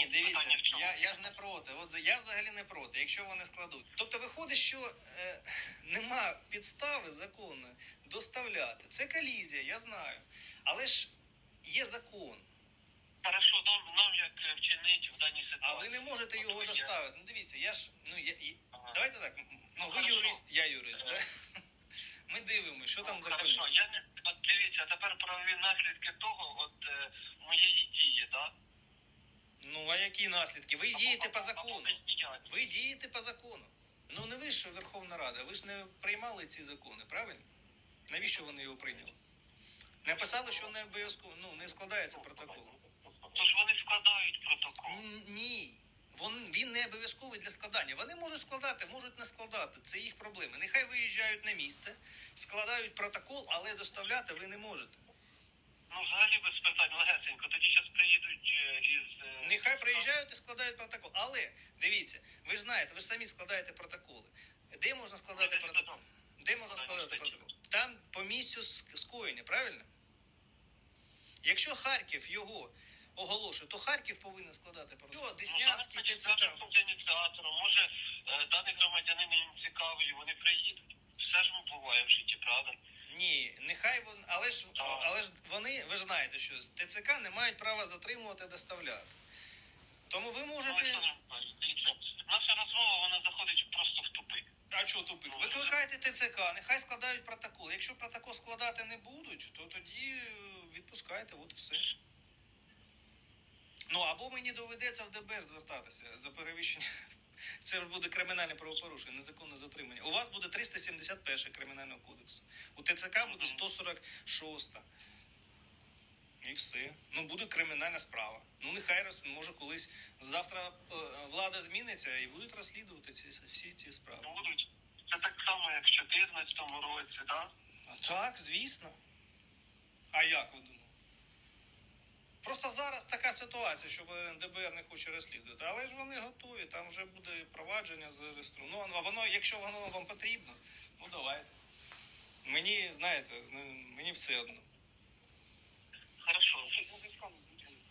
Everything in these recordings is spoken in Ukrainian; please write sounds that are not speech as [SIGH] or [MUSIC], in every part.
Ні, дивіться, я, я ж не проти. От я взагалі не проти, якщо вони складуть. Тобто виходить, що е, [LAUGHS] нема підстави законної доставляти. Це колізія, я знаю. Але ж є закон. Хорошо, нам, нам як е, вчинить в даній ситуації. А ви не можете От його я- доставити. Ну дивіться, я ж ну я, і- Ага. давайте так. м- Ну ви хорошо. юрист, я юрист, да? [LAUGHS] Ми дивимося, що там Ну. Хорошо, я не от дивіться, тепер правові наслідки того, от е, моєї? Ну які наслідки? Ви дієте по закону. Ви дієте по закону. Ну не ви ж Верховна Рада, ви ж не приймали ці закони, правильно? Навіщо вони його прийняли? Написали, що не обов'язково ну, не складається протокол. Тож вони складають протокол. Ні. Вон, він не обов'язковий для складання. Вони можуть складати, можуть не складати. Це їх проблеми. Нехай виїжджають на місце, складають протокол, але доставляти ви не можете. Ну, взагалі без питань, легесенько. Тоді зараз приїдуть е, із... е, Нехай приїжджають і складають протокол. Але дивіться, ви ж знаєте, ви ж самі складаєте протоколи. Де можна складати протокол? Де можна складати протокол? Там по місцю скоєння, правильно? Якщо Харків його оголошує, то Харків повинен складати протокол. Що, Ну, Деснянський зараз ТЦК? може е, даний громадянин їм цікавий, вони приїдуть. Все ж буває в житті, правда? Ні, нехай вон, але ж але ж вони, ви ж знаєте, що ТЦК не мають права затримувати доставляти. Ви Ну, можете. Наша розмова, вона заходить просто в тупик. А що тупик? Викликайте ТЦК, нехай складають протокол. Якщо протокол складати не будуть, то тоді е, відпускайте, от і все. Ну або мені доведеться в ДБР звертатися за перевищення. [LAUGHS] Це буде кримінальне правопорушення, незаконне затримання. У вас буде 371 кримінального кодексу. У ТЦК буде 146. І все. Ну буде кримінальна справа. Ну нехай роз- може колись завтра е, влада зміниться і будуть розслідувати ці всі ці справи. Будуть. Це так само, як в 2014 році, так? Так, звісно. А як ви думаєте? Просто зараз така ситуація, що ДБР не хоче розслідувати. Але ж вони готові, там вже буде провадження зареєстровано. Ну, а воно, якщо воно вам потрібно, ну давайте. Мені, знаєте, мені все одно. Хорошо.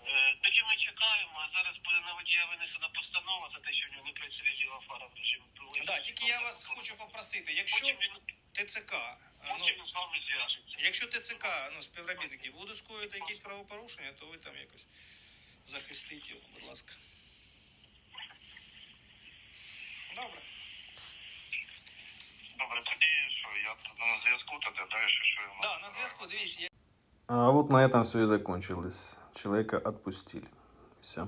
Е, Тоді ми чекаємо, а зараз буде на водія винесена постанова за те, що в нього не працює фара в режимі пилу. Так, тільки я вас хочу попросити, якщо Потім він, ТЦК, ну, потім з вами зв'яжеться. якщо ТЦК, ну, співробітники будуть скоїти якісь правопорушення, то ви там якось захистіть його, будь ласка. Добре. Добре, тоді що, я тут на зв'язку, тоді далі що я Да, на зв'язку, дивіться, А вот на этом все и закончилось. Человека отпустили. Все.